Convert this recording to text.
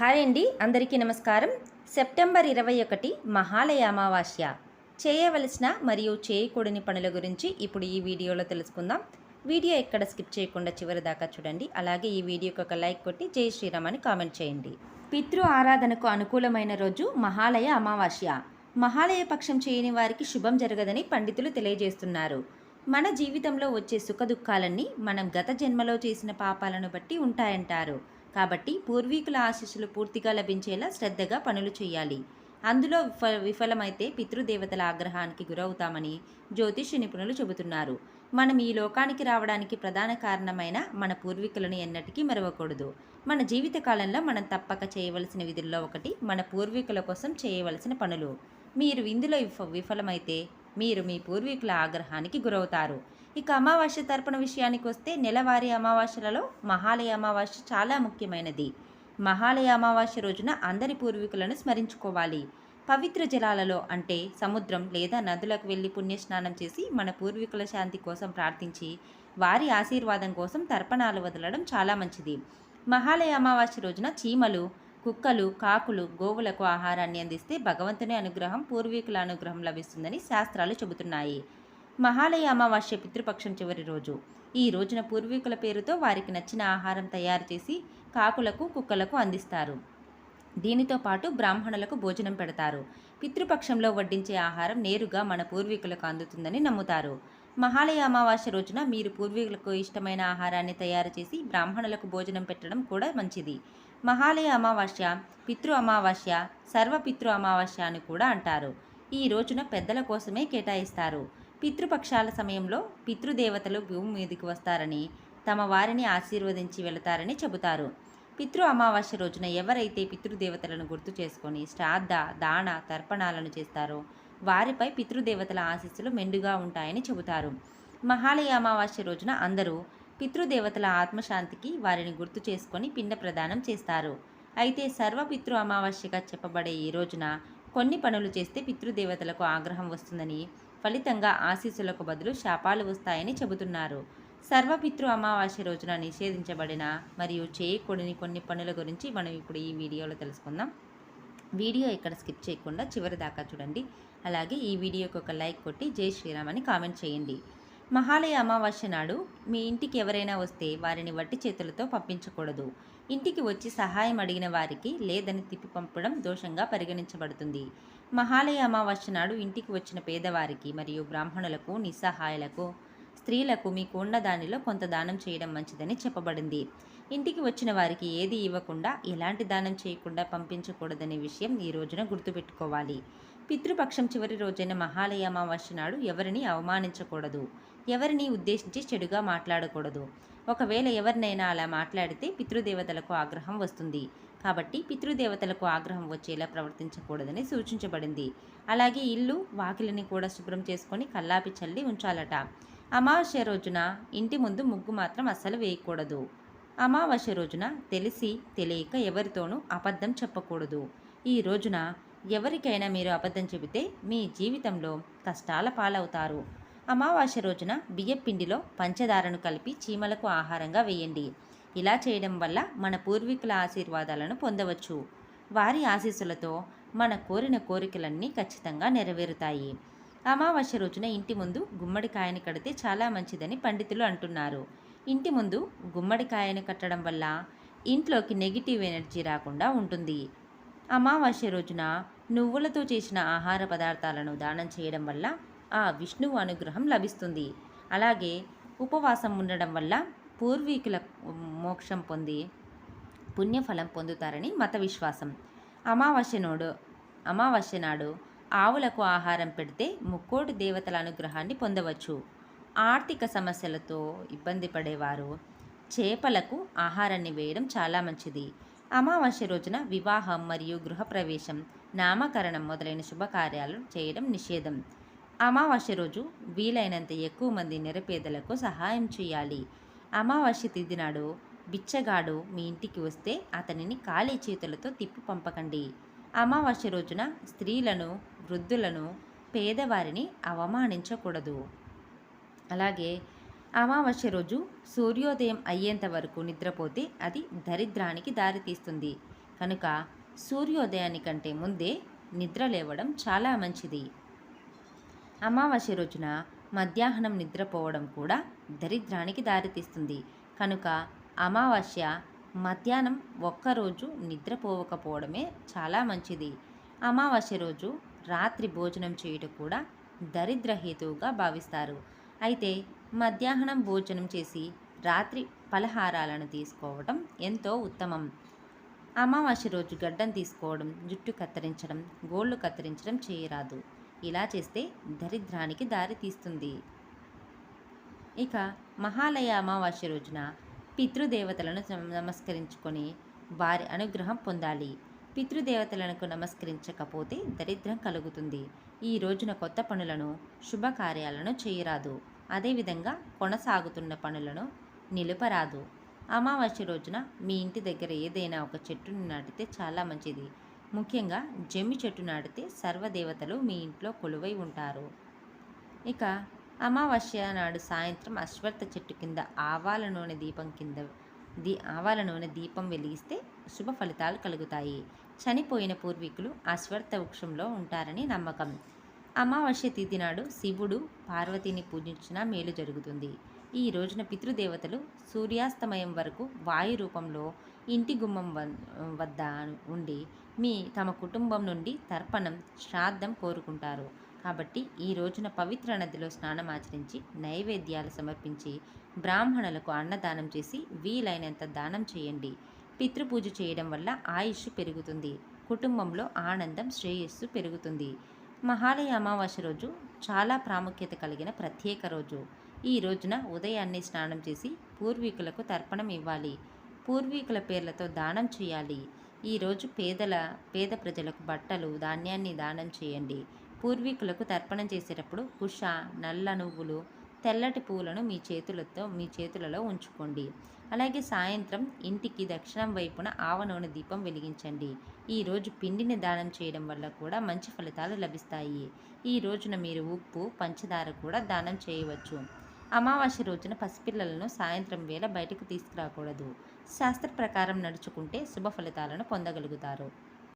Hi అండి అందరికీ నమస్కారం. సెప్టెంబర్ ఇరవై ఒకటి మహాలయ అమావాస్య. చేయవలసిన మరియు చేయకూడని పనుల గురించి ఇప్పుడు ఈ వీడియోలో తెలుసుకుందాం. వీడియో ఎక్కడ స్కిప్ చేయకుండా చివరి దాకా చూడండి. అలాగే ఈ వీడియోకి ఒక లైక్ కొట్టి జై శ్రీరామ్ అని కామెంట్ చేయండి. పితృ ఆరాధనకు అనుకూలమైన రోజు మహాలయ అమావాస్య. మహాలయ పక్షం చేయని వారికి శుభం జరగదని పండితులు తెలియజేస్తున్నారు. మన జీవితంలో వచ్చే సుఖదుఖాలన్నీ మనం గత జన్మలో చేసిన పాపాలను బట్టి ఉంటాయంటారు. కాబట్టి పూర్వీకుల ఆశీస్సులు పూర్తిగా లభించేలా శ్రద్ధగా పనులు చేయాలి. అందులో విఫ విఫలమైతే పితృదేవతల ఆగ్రహానికి గురవుతామని జ్యోతిష నిపుణులు చెబుతున్నారు. మనం ఈ లోకానికి రావడానికి ప్రధాన కారణమైన మన పూర్వీకులను ఎన్నటికీ మరవకూడదు. మన జీవిత కాలంలో మనం తప్పక చేయవలసిన విధుల్లో ఒకటి మన పూర్వీకుల కోసం చేయవలసిన పనులు. మీరు ఇందులో విఫ విఫలమైతే మీరు మీ పూర్వీకుల ఆగ్రహానికి గురవుతారు. ఇక అమావాస్య తర్పణ విషయానికి వస్తే నెలవారీ అమావాస్యలలో మహాలయ అమావాస్య చాలా ముఖ్యమైనది. మహాలయ అమావాస్య రోజున అందరి పూర్వీకులను స్మరించుకోవాలి. పవిత్ర జలాలలో అంటే సముద్రం లేదా నదులకు వెళ్ళి పుణ్యస్నానం చేసి మన పూర్వీకుల శాంతి కోసం ప్రార్థించి వారి ఆశీర్వాదం కోసం తర్పణాలు వదలడం చాలా మంచిది. మహాలయ అమావాస్య రోజున చీమలు కుక్కలు కాకులు గోవులకు ఆహారాన్ని అందిస్తే భగవంతుని అనుగ్రహం పూర్వీకుల అనుగ్రహం లభిస్తుందని శాస్త్రాలు చెబుతున్నాయి. మహాలయ అమావాస్య పితృపక్షం చివరి రోజు. ఈ రోజున పూర్వీకుల పేరుతో వారికి నచ్చిన ఆహారం తయారు చేసి కాకులకు కుక్కలకు అందిస్తారు. దీనితో పాటు బ్రాహ్మణులకు భోజనం పెడతారు. పితృపక్షంలో వడ్డించే ఆహారం నేరుగా మన పూర్వీకులకు అందుతుందని నమ్ముతారు. మహాలయ అమావాస్య రోజున మీరు పూర్వీకులకు ఇష్టమైన ఆహారాన్ని తయారు చేసి బ్రాహ్మణులకు భోజనం పెట్టడం కూడా మంచిది. మహాలయ అమావాస్య పితృ అమావాస్య సర్వపితృ అమావాస్య అని కూడా అంటారు. ఈ రోజున పెద్దల కోసమే కేటాయిస్తారు. పితృపక్షాల సమయంలో పితృదేవతలు భూమి మీదకి వస్తారని తమ వారిని ఆశీర్వదించి వెళతారని చెబుతారు. పితృ అమావాస్య రోజున ఎవరైతే పితృదేవతలను గుర్తు చేసుకొని శ్రాద్ధ దాన తర్పణాలను చేస్తారో వారిపై పితృదేవతల ఆశీస్సులు మెండుగా ఉంటాయని చెబుతారు. మహాలయ అమావాస్య రోజున అందరూ పితృదేవతల ఆత్మశాంతికి వారిని గుర్తు చేసుకొని పిండ ప్రదానం చేస్తారు. అయితే సర్వపితృ అమావాస్యగా చెప్పబడే ఈ రోజున కొన్ని పనులు చేస్తే పితృదేవతలకు ఆగ్రహం వస్తుందని ఫలితంగా ఆశీస్సులకు బదులు శాపాలు వస్తాయని చెబుతున్నారు. సర్వపితృ అమావాస్య రోజున నిషేధించబడిన మరియు చేయకూడని కొన్ని పనుల గురించి మనం ఇప్పుడు ఈ వీడియోలో తెలుసుకుందాం. వీడియో ఇక్కడ స్కిప్ చేయకుండా చివరి దాకా చూడండి. అలాగే ఈ వీడియోకి ఒక లైక్ కొట్టి జై శ్రీరామ్ అని కామెంట్ చేయండి. మహాలయ అమావాస్య నాడు మీ ఇంటికి ఎవరైనా వస్తే వారిని వట్టి చేతులతో పంపించకూడదు. ఇంటికి వచ్చి సహాయం అడిగిన వారికి లేదని తిప్పి పంపడం దోషంగా పరిగణించబడుతుంది. మహాలయ అమావాస్య నాడు ఇంటికి వచ్చిన పేదవారికి మరియు బ్రాహ్మణులకు నిస్సహాయులకు స్త్రీలకు మీకు ఉన్న దానిలో కొంత దానం చేయడం మంచిదని చెప్పబడింది. ఇంటికి వచ్చిన వారికి ఏది ఇవ్వకుండా ఎలాంటి దానం చేయకుండా పంపించకూడదనే విషయం ఈ రోజున గుర్తుపెట్టుకోవాలి. పితృపక్షం చివరి రోజైన మహాలయ అమావాస్య నాడు ఎవరిని అవమానించకూడదు ఎవరిని ఉద్దేశించి చెడుగా మాట్లాడకూడదు. ఒకవేళ ఎవరినైనా అలా మాట్లాడితే పితృదేవతలకు ఆగ్రహం వస్తుంది. కాబట్టి పితృదేవతలకు ఆగ్రహం వచ్చేలా ప్రవర్తించకూడదని సూచించబడింది. అలాగే ఇల్లు వాకిలిని కూడా శుభ్రం చేసుకొని కల్లాపి చల్లి ఉంచాలట. అమావాస్య రోజున ఇంటి ముందు ముగ్గు మాత్రం అస్సలు వేయకూడదు. అమావాస్య రోజున తెలిసి తెలియక ఎవరితోనూ అబద్ధం చెప్పకూడదు. ఈ రోజున ఎవరికైనా మీరు అబద్ధం చెబితే మీ జీవితంలో కష్టాల పాలవుతారు. అమావాస్య రోజున బియ్యపిండిలో పంచదారను కలిపి చీమలకు ఆహారంగా వేయండి. ఇలా చేయడం వల్ల మన పూర్వీకుల ఆశీర్వాదాలను పొందవచ్చు. వారి ఆశీస్సులతో మన కోరిన కోరికలన్నీ ఖచ్చితంగా నెరవేరుతాయి. అమావాస్య రోజున ఇంటి ముందు గుమ్మడికాయని కడితే చాలా మంచిదని పండితులు అంటున్నారు. ఇంటి ముందు గుమ్మడికాయను కట్టడం వల్ల ఇంట్లోకి నెగిటివ్ ఎనర్జీ రాకుండా ఉంటుంది. అమావాస్య రోజున నువ్వులతో చేసిన ఆహార పదార్థాలను దానం చేయడం వల్ల ఆ విష్ణువు అనుగ్రహం లభిస్తుంది. అలాగే ఉపవాసం ఉండడం వల్ల పూర్వీకుల మోక్షం పొంది పుణ్యఫలం పొందుతారని మత విశ్వాసం. అమావాస్య నాడు అమావాస్య నాడు ఆవులకు ఆహారం పెడితే ముక్కోటి దేవతల అనుగ్రహాన్ని పొందవచ్చు. ఆర్థిక సమస్యలతో ఇబ్బంది పడేవారు చేపలకు ఆహారాన్ని వేయడం చాలా మంచిది. అమావాస్య రోజున వివాహం మరియు గృహప్రవేశం నామకరణం మొదలైన శుభకార్యాలు చేయడం నిషేధం. అమావాస్య రోజు వీలైనంత ఎక్కువ మంది నిరపేదలకు సహాయం చేయాలి. అమావాస్య తిథి నాడు బిచ్చగాడు మీ ఇంటికి వస్తే అతనిని ఖాళీ చేతులతో తిప్పి పంపకండి. అమావాస్య రోజున స్త్రీలను వృద్ధులను పేదవారిని అవమానించకూడదు. అలాగే అమావాస్య రోజు సూర్యోదయం అయ్యేంత వరకు నిద్రపోతే అది దరిద్రానికి దారితీస్తుంది. కనుక సూర్యోదయానికంటే ముందే నిద్ర లేవడం చాలా మంచిది. అమావాస్య రోజున మధ్యాహ్నం నిద్రపోవడం కూడా దరిద్రానికి దారితీస్తుంది. కనుక అమావాస్య మధ్యాహ్నం ఒక్కరోజు నిద్రపోవకపోవడమే చాలా మంచిది. అమావాస్య రోజు రాత్రి భోజనం చేయడం కూడా దరిద్ర హేతువుగా భావిస్తారు. అయితే మధ్యాహ్నం భోజనం చేసి రాత్రి పలహారాలను తీసుకోవడం ఎంతో ఉత్తమం. అమావాస్య రోజు గడ్డం తీసుకోవడం జుట్టు కత్తిరించడం గోళ్ళు కత్తిరించడం చేయరాదు. ఇలా చేస్తే దరిద్రానికి దారి తీస్తుంది. ఇక మహాలయ అమావాస్య రోజున పితృదేవతలను నమస్కరించుకొని వారి అనుగ్రహం పొందాలి. పితృదేవతలకు నమస్కరించకపోతే దరిద్రం కలుగుతుంది. ఈ రోజున కొత్త పనులను శుభకార్యాలను చేయరాదు. అదేవిధంగా కొనసాగుతున్న పనులను నిలుపరాదు. అమావాస్య రోజున మీ ఇంటి దగ్గర ఏదైనా ఒక చెట్టును నాటితే చాలా మంచిది. ముఖ్యంగా జమ్మి చెట్టు నాటితే సర్వదేవతలు మీ ఇంట్లో కొలువై ఉంటారు. ఇక అమావాస్య నాడు సాయంత్రం అశ్వత్థ చెట్టు కింద ఆవాల నూనె దీపం కింద దీ ఆవాల నూనె దీపం వెలిగిస్తే శుభ ఫలితాలు కలుగుతాయి. చనిపోయిన పూర్వీకులు అశ్వత్థ వృక్షంలో ఉంటారని నమ్మకం. అమావాస్య తిథి నాడు శివుడు పార్వతిని పూజించిన మేలు జరుగుతుంది. ఈ రోజున పితృదేవతలు సూర్యాస్తమయం వరకు వాయు రూపంలో ఇంటి గుమ్మం వద్ద ఉండి మీ తమ కుటుంబం నుండి తర్పణం శ్రాద్ధం కోరుకుంటారు. కాబట్టి ఈ రోజున పవిత్ర నదిలో స్నానం ఆచరించి నైవేద్యాలు సమర్పించి బ్రాహ్మణులకు అన్నదానం చేసి వీలైనంత దానం చేయండి. పితృపూజ చేయడం వల్ల ఆయుష్ పెరుగుతుంది. కుటుంబంలో ఆనందం శ్రేయస్సు పెరుగుతుంది. మహాలయ అమావాస్య రోజు చాలా ప్రాముఖ్యత కలిగిన ప్రత్యేక రోజు. ఈ రోజున ఉదయాన్నే స్నానం చేసి పూర్వీకులకు తర్పణం ఇవ్వాలి. పూర్వీకుల పేర్లతో దానం చేయాలి. ఈరోజు పేదల పేద ప్రజలకు బట్టలు ధాన్యాన్ని దానం చేయండి. పూర్వీకులకు తర్పణం చేసేటప్పుడు కుష నల్ల నువ్వులు తెల్లటి పువ్వులను మీ చేతులతో మీ చేతులలో ఉంచుకోండి. అలాగే సాయంత్రం ఇంటికి దక్షిణం వైపున ఆవ నూనె దీపం వెలిగించండి. ఈ రోజు పిండిని దానం చేయడం వల్ల కూడా మంచి ఫలితాలు లభిస్తాయి. ఈ రోజున మీరు ఉప్పు పంచదార కూడా దానం చేయవచ్చు. అమావాస్య రోజున పసిపిల్లలను సాయంత్రం వేళ బయటకు తీసుకురాకూడదు. శాస్త్ర ప్రకారం నడుచుకుంటే శుభ ఫలితాలను పొందగలుగుతారు.